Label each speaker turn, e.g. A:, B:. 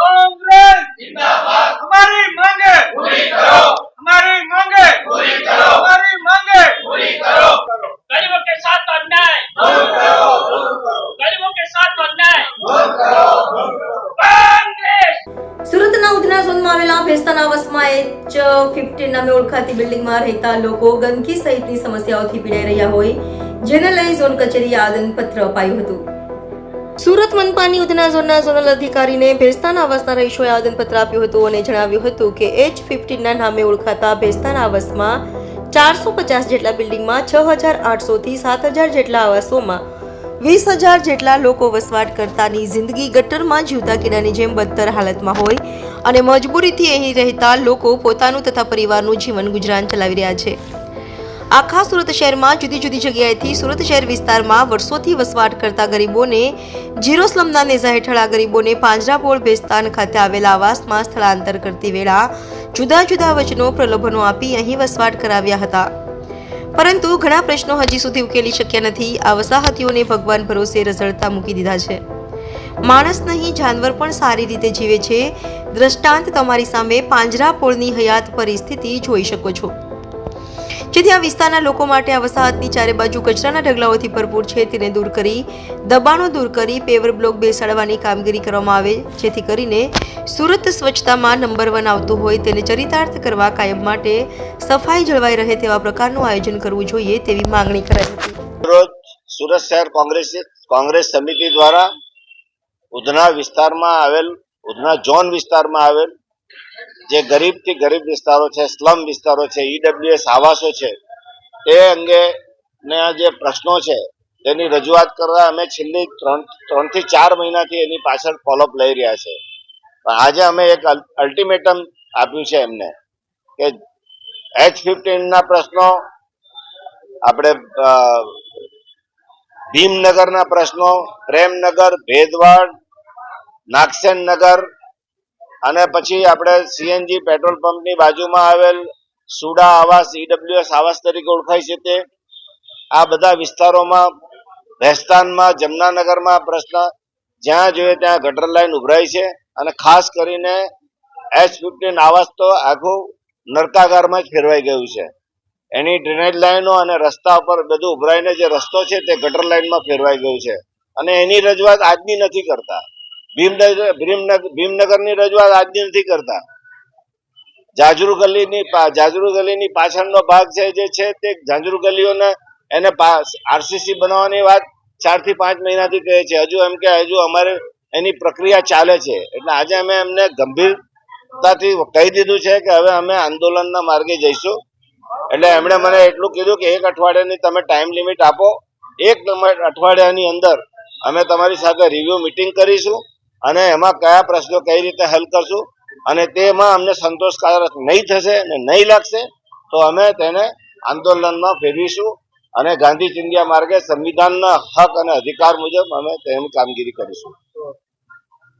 A: कांग्रेस जिंदाबाद हमारी मांगे पूरी करो हमारी मांगे पूरी करो हमारी मांगे पूरी करो
B: गरीबों के साथ अन्याय गरीबों के साथ अन्याय कांग्रेस
C: સુરતના ઉધના ઝોનમાં આવેલા ભેસ્તાના આવાસમાં એચ ફિફ્ટીન નામે ઓળખાતી બિલ્ડિંગમાં રહેતા લોકો ગંદકી સહિતની સમસ્યાઓથી પીડાઈ રહ્યા હોય જેને લઈ ઝોન કચેરીએ આદનપત્ર અપાયું હતું સુરત મનપાની ઉધના ઝોનના ઝોનલ અધિકારીને ભેસ્તાના આવાસના રહીશોએ આવેદનપત્ર આપ્યું હતું અને જણાવ્યું હતું કે એચ ફિફ્ટીનના નામે ઓળખાતા ભેસ્તાના આવાસમાં ચારસો પચાસ જેટલા બિલ્ડિંગમાં છ હજાર આઠસોથી સાત હજાર જેટલા આવાસોમાં વીસ હજાર જેટલા લોકો વસવાટ કરતાની જિંદગી ગટરમાં જીવતા કીડાની જેમ બદતર હાલતમાં હોય અને મજબૂરીથી અહીં રહેતા લોકો પોતાનું તથા પરિવારનું જીવન ગુજરાન ચલાવી રહ્યા છે. આખા સુરત શહેરમાં જુદી જુદી જગ્યાએથી સુરત શહેર વિસ્તારમાં વર્ષોથી વસવાટ કરતા ગરીબોને જીરો સ્લમના નેઝા હેઠળ આ ગરીબોને પાંજરાપોળ બેસ્તાન ખાતે આવેલા આવાસમાં સ્થળાંતર કરતી વેળા જુદા જુદા વચનો પ્રલોભનો આપી અહીં વસવાટ કરાવ્યા હતા. પરંતુ ઘણા પ્રશ્નો હજી સુધી ઉકેલી શક્યા નથી. આ વસાહતીઓને ભગવાન ભરોસે રઝળતા મૂકી દીધા છે. માણસ નહીં, જાનવર પણ સારી રીતે જીવે છે. દ્રષ્ટાંત તમારી સામે પાંજરાપોળની હયાત પરિસ્થિતિ જોઈ શકો છો. જેથી આ વિસ્તારના લોકો માટે આ વસાહતની ચારે બાજુ કચરાના ઢગલાઓથી ભરપૂર છે તેને દૂર કરી, દબાણો દૂર કરી પેવર બ્લોક બેસાડવાની કામગીરી કરવામાં આવે, જેથી કરીને સુરત સ્વચ્છતામાં નંબર વન આવતું હોય તેને ચરિતાર્થ કરવા કાયમ માટે સફાઈ જળવાઈ રહે તેવા પ્રકારનું આયોજન કરવું જોઈએ તેવી માંગણી કરાઈ હતી.
D: સુરત શહેર કોંગ્રેસ કોંગ્રેસ સમિતિ દ્વારા ઉધના વિસ્તારમાં આવેલ, ઉધના ઝોન વિસ્તારમાં આવેલ જે ગરીબથી ગરીબ વિસ્તારો છે, સ્લમ વિસ્તારો છે ઈડબ્લ્યુએસ આવાસો છે તે અંગે જે પ્રશ્નો છે, તેની રજૂઆત કરવા અમે છેલ્લી ત્રણ, ત્રણથી ચાર મહિનાથી એની પાછળ ફોલોઅપ લઈ રહ્યા છે. આજે અમે એક અલ્ટિમેટમ આપ્યું છે એમને કે એચ ફિફ્ટીનના પ્રશ્નો, આપણે ભીમનગરના પ્રશ્નો, પ્રેમનગર, ભેદવાડ નાગસેન નગર અને પછી આપણે સીએનજી પેટ્રોલ પંપની બાજુમાં આવેલ સુડા આવાસ ઈડબ્લ્યુએસ આવાસ તરીકે ઓળખાય છે તે. આ બધા વિસ્તારોમાં ભેસ્તાનમાં જમનાનગરમાં પ્રશ્ન જ્યાં જોઈએ ત્યાં ગટર લાઈન ઉભરાય છે અને ખાસ કરીને એચ ફિફ્ટીન આવાસ તો આખું નરકાગારમાં જ ફેરવાઈ ગયું છે. એની ડ્રેનેજ લાઈનો અને રસ્તા ઉપર બધું ઉભરાઈને જે રસ્તો છે તે ગટર લાઈનમાં ફેરવાઈ ગયું છે. અને એની રજૂઆત આજની નથી કરતા. ભીમનગર ભીમનગર, ભીમનગરની રજૂઆત આજની નથી કરતા. જાજરૂ ગલીની જાજરૂ ગલીની પાછળનો ભાગ છે જે છે તે જાજરુ ગલીઓને એને આરસીસી બનાવવાની વાત ચારથી પાંચ મહિનાથી કહે છે. હજુ એમ કે, હજુ અમારે એની પ્રક્રિયા ચાલે છે. એટલે આજે અમે એમને ગંભીરતાથી કહી દીધું છે કે હવે અમે આંદોલનના માર્ગે જઈશું. એટલે એમણે મને એટલું કીધું કે એક અઠવાડિયાની તમે ટાઈમ લિમિટ આપો. એક અઠવાડિયાની અંદર અમે તમારી સાથે રિવ્યુ મિટિંગ કરીશું. અને એમાં કયા પ્રશ્નો કઈ રીતે હલ કરશું અને તેમાં અમને સંતોષકારક નહીં થશે અને નહીં લાગશે, તો અમે તેને આંદોલનમાં ફેરવીશું અને ગાંધી ચિંધ્યા માર્ગે સંવિધાનના હક અને અધિકાર મુજબ અમે તેની કામગીરી કરીશું.